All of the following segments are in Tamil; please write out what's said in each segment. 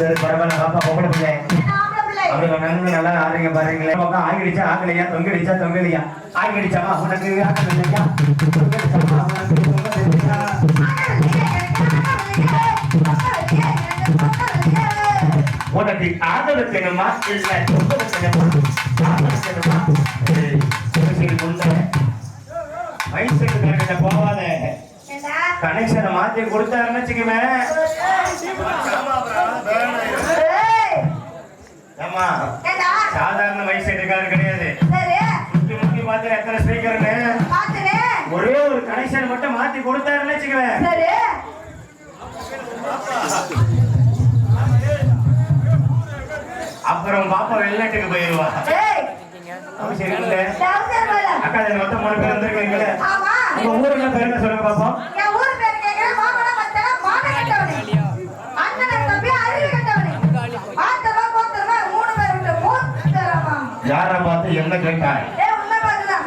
சரி பரவாயில்ல பாப்பா பொம்பளை பிள்ளை. அப்படி வந்து நல்லா ஆடுறீங்க பாருங்களேன் பக்கம் ஆகிடுச்சா ஆகலையா தொங்கிடுச்சா தொங்கலையா? ஆகிடுச்சாமா உனக்கு ஆகலையா தொங்கிடுச்சாமா உனக்கு? உனக்கு ஆதரவு வேணுமா இல்ல வேணுமா ஆதரவு வேணுமா போவாத? ஏண்டா? கனெக்ஷனை மாத்தி கொடுத்தாருன்னு வச்சுக்குவேன் ஏமா? சாதாரண வயசு எடுக்காது கிடையாது முக்கி முக்கி பார்த்து எத்தனை ஸ்பீக்கர்னு. ஒரே ஒரு கனெக்ஷன் மட்டும் மாத்தி கொடுத்தாருன்னு வச்சுக்குவேன். அப்புறம் பாப்பா வெளிநாட்டுக்கு போயிருவா. அக்கா மொத்தம் மூணு பேர் வந்திருக்கீங்களே. உங்க ஊருல பேர் என்ன சொல்லுங்க பாப்போம் யார பார்த்து என்ன கேட்டாய்.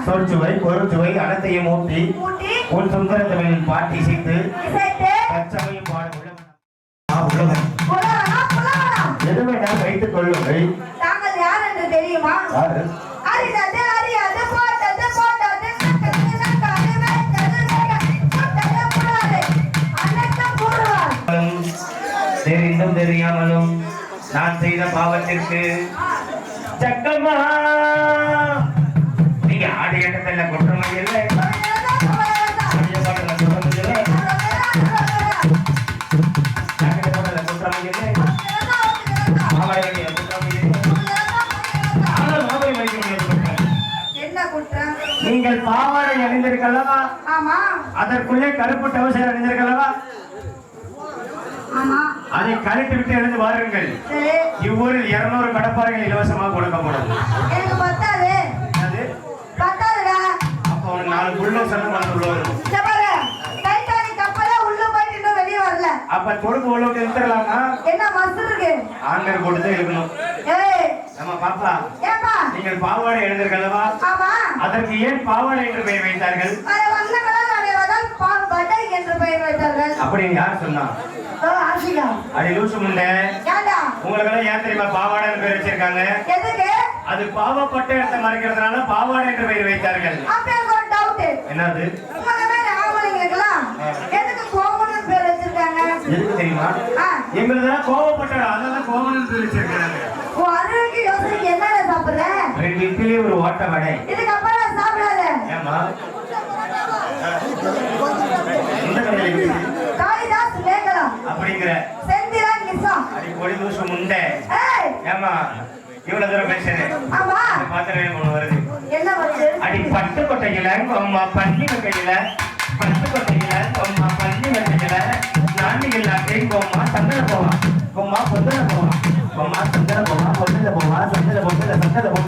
சொற்சுவை பொருட்சுவை அனைத்தையும் ஊட்டி உன் சுந்தரத்தமிழின் பாட்டி செய்து இசைத்து, தற்சமயம் பாட உள்ளவன் ஆ, உள்ளவன் புலவனா, புலவனா. எதுவை நான் வைத்துக் கொள்ளுங்கள். தாங்கள் யார் என்று தெரியுமா? தெரிந்தும் தெரியாமலும் நான் செய்த பாவத்திற்கு சக்கம்மா நீங்க ஆடி இடத்துல குற்றம் இல்லை. நீங்கள் பாவாடை அணிந்திருக்கல்லவா? ஆமா. அதற்குள்ளே கருப்பு டவுசர் அணிந்திருக்கல்லவா? அதை கழட்டி விட்டு எழுந்து வாருங்கள். இவ்வூரில் இருநூறு கடப்பாறைகள் இலவசமாக கொடுக்கப்படும். அப்போ ஒரு நாலு புள்ள வெளியே வரல. அப்ப தொடுப்பு உள்ளோட்டு எடுத்துடலாமா என்ன மசு இருக்கு? கொடுத்து இருக்கணும் ஏய். நம்ம பாப்பா நீங்கள் பாவாடை எழுந்திருக்கல்லவா ஆமா. அதற்கு ஏன் பாவாடை என்று பெயர் வைத்தார்கள்? பட்டை அப்படின்னு யார் சொன்னா? ஓ ஆசிகா அது லூசு முண்டை. ஏண்டா? உங்களுக்கெல்லாம் ஏன் தெரியுமா? பாவாடைன்னு பேர் வச்சிருக்காங்க. எதுக்கு? அது பாவப்பட்ட இடத்தை மறைக்கிறதுனால பாவாடை என்று பெயர் வைத்தார்கள். அப்ப எனக்கு ஒரு டவுட் என்னது? உங்களை மேல ஆம்பளைங்களுக்கெல்லாம் எதுக்கு கோமன்னு பேர் வச்சிருக்காங்க? எதுக்கு தெரியுமா? ஆ, எங்களுதெல்லாம் கோவப்பட்ட இடம் அதனால கோவம்னு பேர் வச்சிருக்காங்க உன் அறிவுக்கு யோசனைக்கு என்னென்ன சாப்பிடுற? ரெண்டு இட்லி ஒரு ஓட்ட வடை இதுக்கப்புறம் நான் சாப்பிடாத. ஏமா இந்த கடையில இருக்குது. காளிதாஸ் லேகலம் அப்படிங்கிற செந்திரா கிசம் அடி பொடி தூசு முண்டை ஏய். ஏமா இவ்வளவு தூரம் பேசுறேன். பாத்திரம் ஒண்ணு வருது. அடி பட்டு கொட்டையில அம்மா பள்ளி கையில பட்டு கொட்டையில அம்மா பள்ளி வட்டையில நாண்டி இல்லாட்டை கோமா சந்தன போவா கோமா பொந்தன போவா கோமா சந்தன போவா பொந்தன போவா சந்தன பொந்தன சந்தன போவா